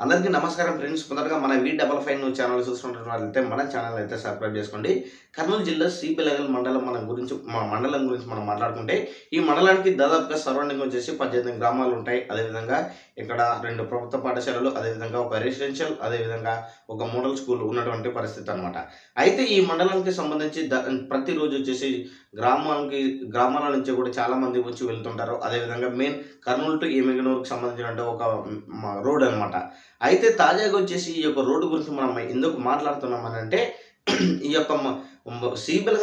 అందరికీ నమస్కారం ఫ్రెండ్స్. మొదటగా మన V double five news channel చూస్తున్నటువంటి వాళ్ళైతే మన ఛానల్ అయితే సబ్స్క్రైబ్ చేసుకోండి. కర్నూలు జిల్లా సిపిలగల్ మండలం మన గురించి మన మండలం గురించి మనం మాట్లాడుకుంటే ఈ మండలానికి దాదాపుగా సరౌండింగ్ వచ్చేసి పద్దెనిమిది గ్రామాలు ఉంటాయి. అదేవిధంగా ఇక్కడ రెండు ప్రభుత్వ పాఠశాలలు అదేవిధంగా ఒక రెసిడెన్షియల్ అదేవిధంగా ఒక మోడల్ స్కూల్ ఉన్నటువంటి పరిస్థితి అనమాట అయితే ఈ మండలానికి సంబంధించి ద- ప్రతిరోజు వచ్చేసి గ్రామానికి గ్రామాల నుంచి కూడా చాలా మంది వచ్చి వెళ్తుంటారు. అదేవిధంగా మెయిన్ కర్నూలు టు ఎమిగనూరుకి సంబంధించిన ఒక రోడ్ అన్నమాట. అయితే తాజాగా వచ్చేసి ఈ యొక్క రోడ్డు గురించి మనం ఎందుకు మాట్లాడుతున్నాం అని అంటే ఈ యొక్క మ-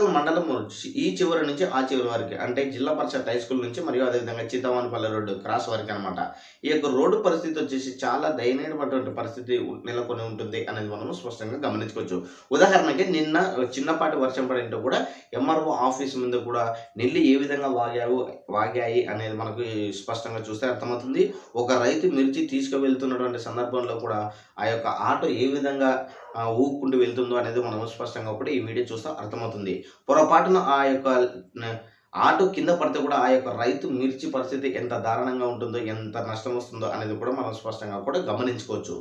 మండలం ఈ చివరి నుంచి ఆ చివరి వరకు. అంటే జిల్లా పరిషత్ హై స్కూల్ నుంచి మరియు అదేవిధంగా చిత్తవానిపల్లి రోడ్డు క్రాస్ వరకు అనమాట ఈ యొక్క రోడ్డు పరిస్థితి వచ్చేసి చాలా దయనీయమైనటువంటి పరిస్థితి నెలకొని ఉంటుంది అనేది మనం స్పష్టంగా గమనించుకోవచ్చు. ఉదాహరణకి నిన్న చిన్నపాటి వర్షం పడినట్టు కూడా ఎంఆర్ఓ ఆఫీస్ ముందు కూడా నీళ్ళు ఏ విధంగా వాగావు వాగాయి అనేది మనకు స్పష్టంగా చూస్తే అర్థమవుతుంది. ఒక రైతు మిర్చి తీసుకువెళ్తున్నటువంటి సందర్భంలో కూడా ఆ యొక్క ఆటో ఏ విధంగా ఊపుకుంటూ వెళ్తుందో అనేది మనం స్పష్టంగా కూడా ఈ వీడియో చూస్తే అర్థమవుతుంది. పొరపాటున ఆ యొక్క ఆటో కింద పడితే కూడా ఆ యొక్క రైతు మిర్చి పరిస్థితి ఎంత దారుణంగా ఉంటుందో ఎంత నష్టం వస్తుందో అనేది కూడా మనం స్పష్టంగా కూడా గమనించుకోవచ్చు.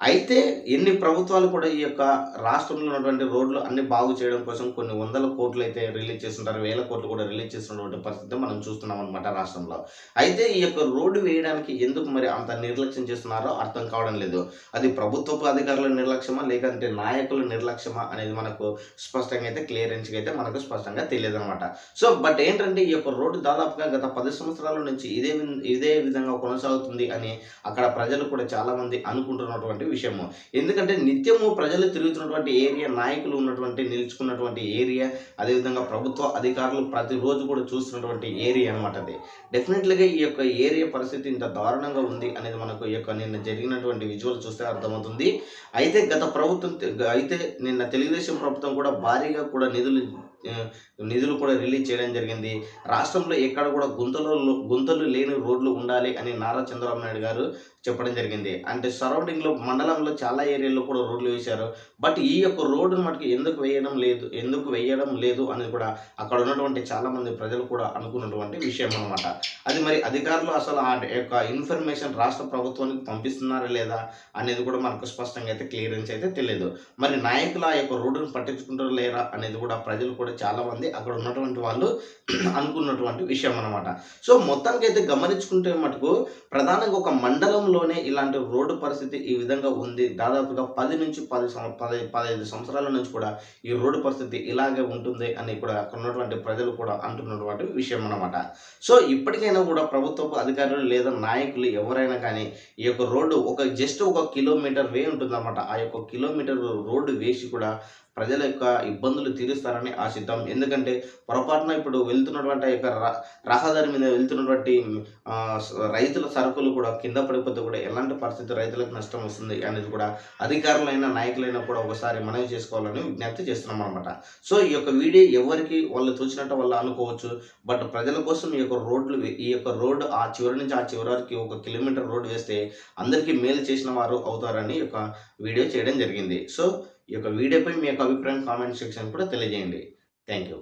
అయితే ఎన్ని ప్రభుత్వాలు కూడా ఈ యొక్క రాష్ట్రంలో ఉన్నటువంటి రోడ్లు అన్ని బాగు చేయడం కోసం కొన్ని వందల కోట్లు అయితే రిలీజ్ చేస్తుంటారు వేల కోట్లు కూడా రిలీజ్ చేస్తున్నటువంటి పరిస్థితి మనం చూస్తున్నాం అనమాట రాష్ట్రంలో. అయితే ఈ యొక్క రోడ్డు వేయడానికి ఎందుకు మరి అంత నిర్లక్ష్యం చేస్తున్నారో అర్థం కావడం లేదు. అది ప్రభుత్వపు అధికారుల నిర్లక్ష్యమా లేకంటే నాయకుల నిర్లక్ష్యమా అనేది మనకు స్పష్టంగా అయితే క్లియరెన్స్గా అయితే మనకు స్పష్టంగా తెలియదు అనమాట సో బట్ ఏంటంటే ఈ యొక్క రోడ్డు దాదాపుగా గత పది సంవత్సరాల నుంచి ఇదే ఇదే విధంగా కొనసాగుతుంది అని అక్కడ ప్రజలు కూడా చాలామంది అనుకుంటున్నటువంటి ఉన్నటువంటి విషయము. ఎందుకంటే నిత్యము ప్రజలు తిరుగుతున్నటువంటి ఏరియా నాయకులు ఉన్నటువంటి నిలుచుకున్నటువంటి ఏరియా అదేవిధంగా ప్రభుత్వ అధికారులు ప్రతిరోజు కూడా చూస్తున్నటువంటి ఏరియా అనమాట అది. డెఫినెట్లీగా ఈ యొక్క ఏరియా పరిస్థితి ఇంత దారుణంగా ఉంది అనేది మనకు ఈ యొక్క నిన్న జరిగినటువంటి విజువల్ చూస్తే అర్థమవుతుంది. అయితే గత ప్రభుత్వం అయితే నిన్న తెలుగుదేశం ప్రభుత్వం కూడా భారీగా కూడా నిధులు నిధులు కూడా రిలీజ్ చేయడం జరిగింది. రాష్ట్రంలో ఎక్కడ కూడా గుంతలు గుంతలు లేని రోడ్లు ఉండాలి అని నారా చంద్రబాబు నాయుడు గారు చెప్పడం జరిగింది. అంటే సరౌండింగ్లో మండలంలో చాలా ఏరియాల్లో కూడా రోడ్లు వేశారు. బట్ ఈ యొక్క రోడ్డును మటుకు ఎందుకు వేయడం లేదు ఎందుకు వేయడం లేదు అనేది కూడా అక్కడ ఉన్నటువంటి చాలామంది ప్రజలు కూడా అనుకున్నటువంటి విషయం అనమాట అది మరి అధికారులు అసలు ఆ యొక్క ఇన్ఫర్మేషన్ రాష్ట్ర ప్రభుత్వానికి పంపిస్తున్నారా లేదా అనేది కూడా మనకు స్పష్టంగా అయితే క్లియరెన్స్ అయితే తెలియదు మరి నాయకులు ఆ యొక్క రోడ్డును పట్టించుకుంటారు లేరా అనేది కూడా ప్రజలు కూడా కూడా చాలామంది అక్కడ ఉన్నటువంటి వాళ్ళు అనుకున్నటువంటి విషయం అనమాట సో మొత్తానికి అయితే గమనించుకుంటే మటుకు ప్రధానంగా ఒక మండలంలోనే ఇలాంటి రోడ్డు పరిస్థితి ఈ విధంగా ఉంది. దాదాపుగా పది నుంచి పది పది పదహైదు సంవత్సరాల నుంచి కూడా ఈ రోడ్డు పరిస్థితి ఇలాగే ఉంటుంది అని కూడా అక్కడ ఉన్నటువంటి ప్రజలు కూడా అంటున్నటువంటి విషయం అనమాట సో ఇప్పటికైనా కూడా ప్రభుత్వపు అధికారులు లేదా నాయకులు ఎవరైనా కానీ ఈ యొక్క రోడ్డు ఒక జస్ట్ ఒక కిలోమీటర్ వే ఉంటుందన్నమాట. ఆ యొక్క కిలోమీటర్ రోడ్డు వేసి కూడా ప్రజల యొక్క ఇబ్బందులు తీరుస్తారని ఆశిద్దాం. ఎందుకంటే పొరపాటున ఇప్పుడు వెళ్తున్నటువంటి యొక్క రహదారి మీద వెళ్తున్నటువంటి రైతుల సరుకులు కూడా కింద పడిపోతే కూడా ఎలాంటి పరిస్థితి రైతులకు నష్టం వస్తుంది అనేది కూడా అధికారులైన నాయకులైనా కూడా ఒకసారి మనవి చేసుకోవాలని విజ్ఞప్తి చేస్తున్నాం అనమాట సో ఈ యొక్క వీడియో ఎవరికి వాళ్ళు తోచినట్టు వాళ్ళు అనుకోవచ్చు. బట్ ప్రజల కోసం ఈ యొక్క రోడ్లు ఈ యొక్క రోడ్డు ఆ చివరి నుంచి ఆ చివరి వరకు ఒక కిలోమీటర్ రోడ్డు వేస్తే అందరికీ మేలు చేసిన వారు అవుతారని ఈ యొక్క వీడియో చేయడం జరిగింది. సో ఈ యొక్క వీడియోపై మీ యొక్క అభిప్రాయం కామెంట్ సెక్షన్ కూడా తెలియజేయండి. Thank you.